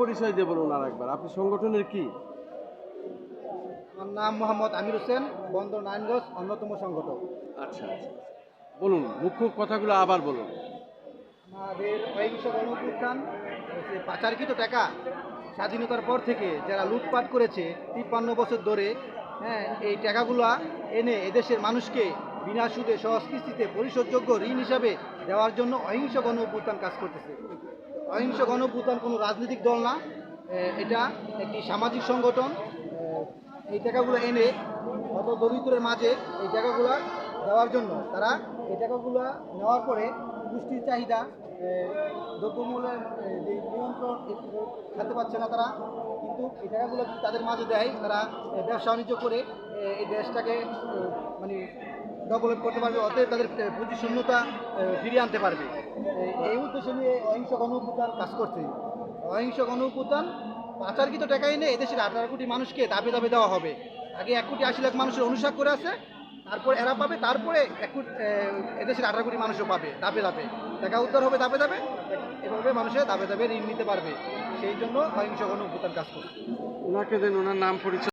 পরিচয় দিয়ে বলুন আর একবার। আপনি সংগঠনের কি? আমার নাম মোহাম্মদ আমির হোসেন বন্দর নারায়ণগঞ্জ অন্যতম সংগঠক। আচ্ছা আচ্ছা বলুন মুখ্য কথাগুলো আবার বলুন। আমাদের অহিংস যে পাচারকৃত টাকা স্বাধীনতার পর থেকে যারা লুটপাট করেছে তিপ্পান্ন বছর ধরে হ্যাঁ এই টাকাগুলো এনে এদেশের মানুষকে বিনা সুদে সহজ কিস্তিতে পরিশোধযোগ্য ঋণ হিসাবে দেওয়ার জন্য অহিংস গণ অভ্যুত্থান কাজ করতেছে। অহিংস গণ অভ্যুত্থান কোনো রাজনৈতিক দল না। এটা একটি সামাজিক সংগঠন। এই টাকাগুলো এনে অত দরিদ্রের মাঝে এই টাকাগুলো দেওয়ার জন্য তারা এই টাকাগুলো নেওয়ার পরে পুষ্টির চাহিদা দ্রব্যমূল্যের যে নিয়ন্ত্রণ খেতে পাচ্ছে না তারা। কিন্তু এই টাকাগুলো তাদের মাঝে দেয়, তারা ব্যবসা বাণিজ্য করে এই দেশটাকে মানে ডেভেলপ করতে পারবে, অতএব তাদের পুঁজি শূন্যতা ফিরিয়ে আনতে পারবে। এই উদ্দেশ্য নিয়ে অহিংস গণ কাজ করছে। অহিংস গণ পাচারকৃত টাকা এনে এদেশের আঠারো কোটি মানুষকে দাবি দাবি দেওয়া হবে। আগে এক কোটি আশি লাখ মানুষের অনুসার করে আছে, তারপর এরা পাবে, তারপরে এক কোটি এদেশের আঠারো কোটি মানুষও পাবে দাবে দাবে টাকা উদ্ধার হবে দাবে দাবে এভাবে মানুষের দাবে দাবে ঋণ নিতে পারবে। সেই জন্য অহিংস গণ কাজ করছে। ওনাকে দেন, ওনার নাম পরিচয়।